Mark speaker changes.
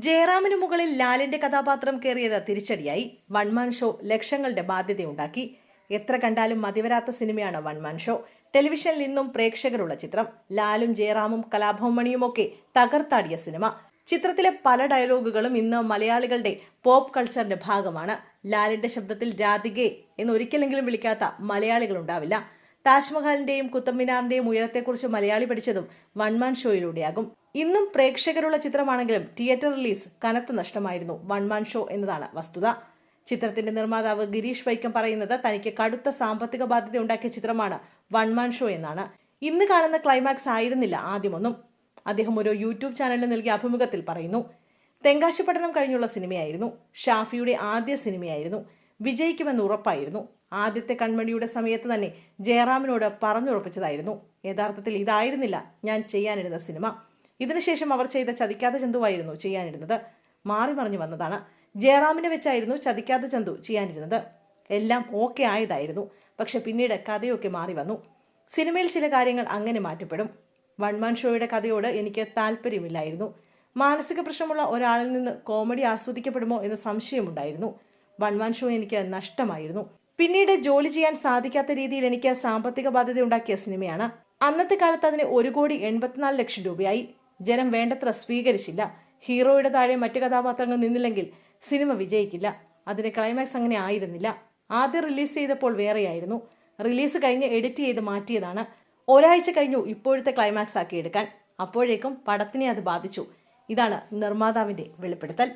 Speaker 1: ജയറാമിന് മുകളിൽ ലാലിന്റെ കഥാപാത്രം കയറിയത് തിരിച്ചടിയായി. വൺമാൻ ഷോ ലക്ഷങ്ങളുടെ ബാധ്യതയുണ്ടാക്കി. എത്ര കണ്ടാലും മതിവരാത്ത സിനിമയാണ് വൺമാൻ ഷോ. ടെലിവിഷനിൽ നിന്നും പ്രേക്ഷകരുള്ള ചിത്രം. ലാലും ജയറാമും കലാഭവമണിയുമൊക്കെ തകർത്താടിയ സിനിമ. ചിത്രത്തിലെ പല ഡയലോഗുകളും ഇന്ന് മലയാളികളുടെ പോപ്പ് കൾച്ചറിന്റെ ഭാഗമാണ്. ലാലിന്റെ ശബ്ദത്തിൽ രാധികെ എന്ന് ഒരിക്കലെങ്കിലും വിളിക്കാത്ത മലയാളികളുണ്ടാവില്ല. താജ്മഹലിന്റെയും കുത്തമ്മിനാറിന്റെയും ഉയരത്തെക്കുറിച്ച് മലയാളി പഠിച്ചതും വൺമാൻ ഷോയിലൂടെയാകും. ഇന്നും പ്രേക്ഷകരുള്ള ചിത്രമാണെങ്കിലും തിയേറ്റർ റിലീസ് കനത്ത നഷ്ടമായിരുന്നു. വൺമാൻ ഷോ എന്നതാണ് വസ്തുത. ചിത്രത്തിന്റെ നിർമ്മാതാവ് ഗിരീഷ് വൈക്കം പറയുന്നത് തനിക്ക് കടുത്ത സാമ്പത്തിക ബാധ്യത ഉണ്ടാക്കിയ ചിത്രമാണ് വൺമാൻ ഷോ എന്നാണ്. ഇന്ന് കാണുന്ന ക്ലൈമാക്സ് ആയിരുന്നില്ല ആദ്യമൊന്നും. അദ്ദേഹം ഒരു യൂട്യൂബ് ചാനലിന് നൽകിയ അഭിമുഖത്തിൽ പറയുന്നു തെങ്കാശി പഠനം കഴിഞ്ഞുള്ള സിനിമയായിരുന്നു. ഷാഫിയുടെ ആദ്യ സിനിമയായിരുന്നു. വിജയിക്കുമെന്ന് ഉറപ്പായിരുന്നു. ആദ്യത്തെ കൺമണിയുടെ സമയത്ത് തന്നെ ജയറാമിനോട് പറഞ്ഞുറപ്പിച്ചതായിരുന്നു. യഥാർത്ഥത്തിൽ ഇതായിരുന്നില്ല ഞാൻ ചെയ്യാനിരുന്ന സിനിമ. ഇതിനുശേഷം അവർ ചെയ്ത ചതിക്കാത്ത ചന്തുവായിരുന്നു ചെയ്യാനിരുന്നത്. മാറി മറിഞ്ഞു വന്നതാണ്. ജയറാമിനെ വെച്ചായിരുന്നു ചതിക്കാത്ത ചന്തു ചെയ്യാനിരുന്നത്. എല്ലാം ഓക്കെ ആയതായിരുന്നു. പക്ഷെ പിന്നീട് കഥയൊക്കെ മാറി വന്നു. സിനിമയിൽ ചില കാര്യങ്ങൾ അങ്ങനെ മാറ്റപ്പെടും. വൺമാൻ ഷോയുടെ കഥയോട് എനിക്ക് താല്പര്യമില്ലായിരുന്നു. മാനസിക പ്രശ്നമുള്ള ഒരാളിൽ നിന്ന് കോമഡി ആസ്വദിക്കപ്പെടുമോ എന്ന സംശയമുണ്ടായിരുന്നു. വൺമാൻ ഷോ എനിക്ക് നഷ്ടമായിരുന്നു. പിന്നീട് ജോലി ചെയ്യാൻ സാധിക്കാത്ത രീതിയിൽ എനിക്ക് സാമ്പത്തിക ബാധ്യത ഉണ്ടാക്കിയ സിനിമയാണ്. അന്നത്തെ കാലത്ത് അതിന് ഒരു കോടി എൺപത്തിനാല് ലക്ഷം രൂപയായി. ജനം വേണ്ടത്ര സ്വീകരിച്ചില്ല. ഹീറോയുടെ താഴെ മറ്റു കഥാപാത്രങ്ങൾ നിന്നില്ലെങ്കിൽ സിനിമ വിജയിക്കില്ല. അതിന്റെ ക്ലൈമാക്സ് അങ്ങനെ ആയിരുന്നില്ല. ആദ്യം റിലീസ് ചെയ്തപ്പോൾ വേറെയായിരുന്നു. റിലീസ് കഴിഞ്ഞ് എഡിറ്റ് ചെയ്ത് മാറ്റിയതാണ്. ഒരാഴ്ച കഴിഞ്ഞു ഇപ്പോഴത്തെ ക്ലൈമാക്സ് ആക്കി എടുക്കാൻ. അപ്പോഴേക്കും പടത്തിനെ അത് ബാധിച്ചു. ഇതാണ് നിർമ്മാതാവിന്റെ വെളിപ്പെടുത്തൽ.